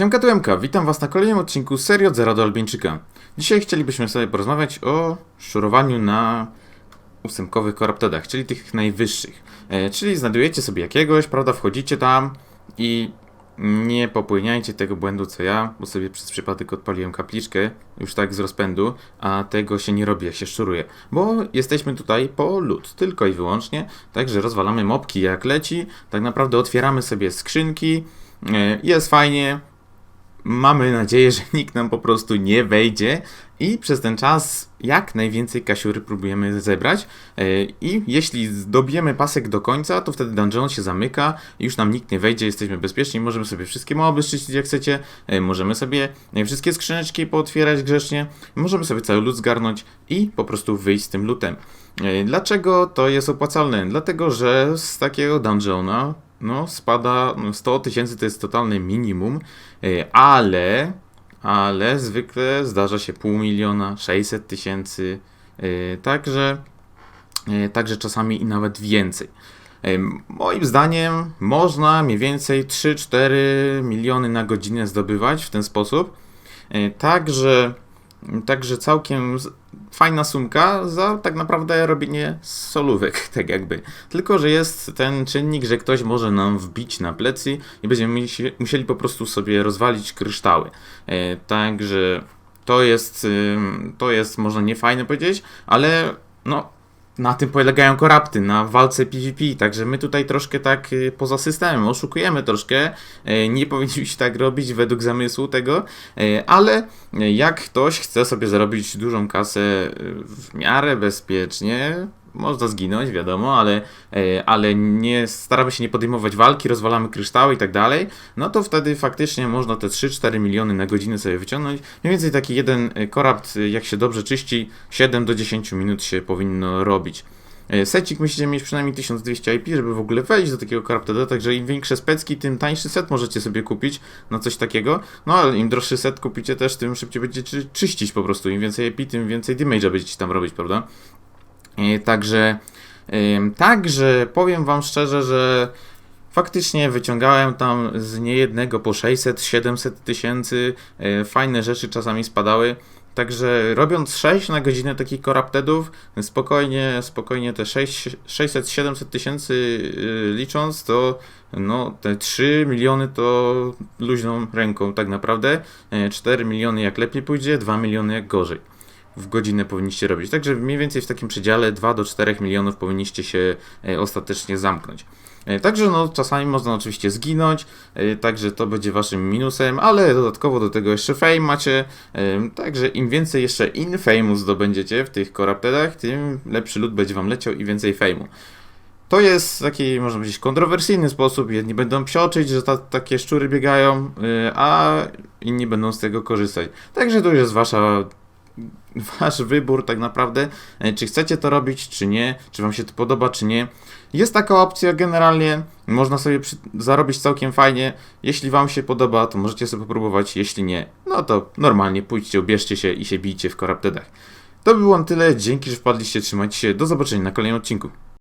Siemka Tuemka, witam was na kolejnym odcinku serii od Zera do Albieńczyka. Dzisiaj chcielibyśmy sobie porozmawiać o szurowaniu na ósemkowych koraptodach, czyli tych najwyższych. E, czyli znajdujecie sobie jakiegoś, prawda, wchodzicie tam i nie popełniajcie tego błędu co ja, bo sobie przez przypadek odpaliłem kapliczkę, już tak z rozpędu, a tego się nie robi, jak się szczuruje. Bo jesteśmy tutaj po lód, tylko i wyłącznie, także rozwalamy mopki jak leci, tak naprawdę otwieramy sobie skrzynki, e, jest fajnie, mamy nadzieję, że nikt nam po prostu nie wejdzie i przez ten czas jak najwięcej kasiury próbujemy zebrać E, i jeśli zdobijemy pasek do końca, to wtedy dungeon się zamyka już nam nikt nie wejdzie, jesteśmy bezpieczni, możemy sobie wszystkie moby szczycić jak chcecie, e, możemy sobie e, wszystkie skrzyneczki pootwierać grzecznie, możemy sobie cały lód zgarnąć i po prostu wyjść z tym lutem. Dlaczego to jest opłacalne? Dlatego, że z takiego dungeona no, spada no, 100 tysięcy to jest totalne minimum, e, ale, ale zwykle zdarza się pół miliona, 600 tysięcy, e, także, e, także czasami i nawet więcej. Moim zdaniem można mniej więcej 3-4 miliony na godzinę zdobywać w ten sposób. Także, także całkiem fajna sumka za tak naprawdę robienie solówek, tak jakby. Tylko, że jest ten czynnik, że ktoś może nam wbić na plecy i będziemy musi- musieli po prostu sobie rozwalić kryształy. E, Także to jest, to jest może nie fajne powiedzieć, ale no na tym polegają korapty, na walce PvP, także my tutaj troszkę tak y, poza systemem oszukujemy troszkę, e, nie powinniśmy tak robić według zamysłu tego, e, ale jak ktoś chce sobie zarobić dużą kasę y, w miarę bezpiecznie, można zginąć, wiadomo, ale, e, ale nie staramy się nie podejmować walki, rozwalamy kryształy i tak dalej, no to wtedy faktycznie można te 3-4 miliony na godzinę sobie wyciągnąć. Mniej więcej taki jeden e, korapt, e, jak się dobrze czyści, 7 do 10 minut się powinno robić. Secik musicie mieć przynajmniej 1200 IP, żeby w ogóle wejść do takiego korapteda, także im większe specki, tym tańszy set możecie sobie kupić na coś takiego. No ale im droższy set kupicie też, tym szybciej będziecie czy- czyścić po prostu. Im więcej IP, tym więcej damage'a będziecie tam robić, prawda? Także, także powiem wam szczerze, że faktycznie wyciągałem tam z niejednego po 600-700 tysięcy, e, fajne rzeczy czasami spadały. Także robiąc 6 na godzinę takich koraptedów, spokojnie, spokojnie te 600-700 tysięcy y, licząc, to no te 3 miliony to luźną ręką tak naprawdę. E, 4 miliony jak lepiej pójdzie, 2 miliony jak gorzej w godzinę powinniście robić. Także mniej więcej w takim przedziale 2 do 4 milionów powinniście się e, ostatecznie zamknąć. E, Także no, czasami można oczywiście zginąć, e, także to będzie waszym minusem, ale dodatkowo do tego jeszcze fame macie, także im więcej jeszcze infame'u zdobędziecie w tych koraptedach, tym lepszy lud będzie wam leciał i więcej fame'u. To jest taki, można powiedzieć, kontrowersyjny sposób. Jedni będą psioczyć, że ta, takie szczury biegają, a inni będą z tego korzystać. Także to już jest wasza wasz wybór tak naprawdę, e, czy chcecie to robić, czy nie, czy wam się to podoba, czy nie. Jest taka opcja generalnie, można sobie przy, zarobić całkiem fajnie. Jeśli wam się podoba, to możecie sobie popróbować, jeśli nie, no to normalnie pójdźcie, ubierzcie się i się bijcie w koraptedach. To by było na tyle, dzięki, że wpadliście, trzymajcie się, do zobaczenia na kolejnym odcinku.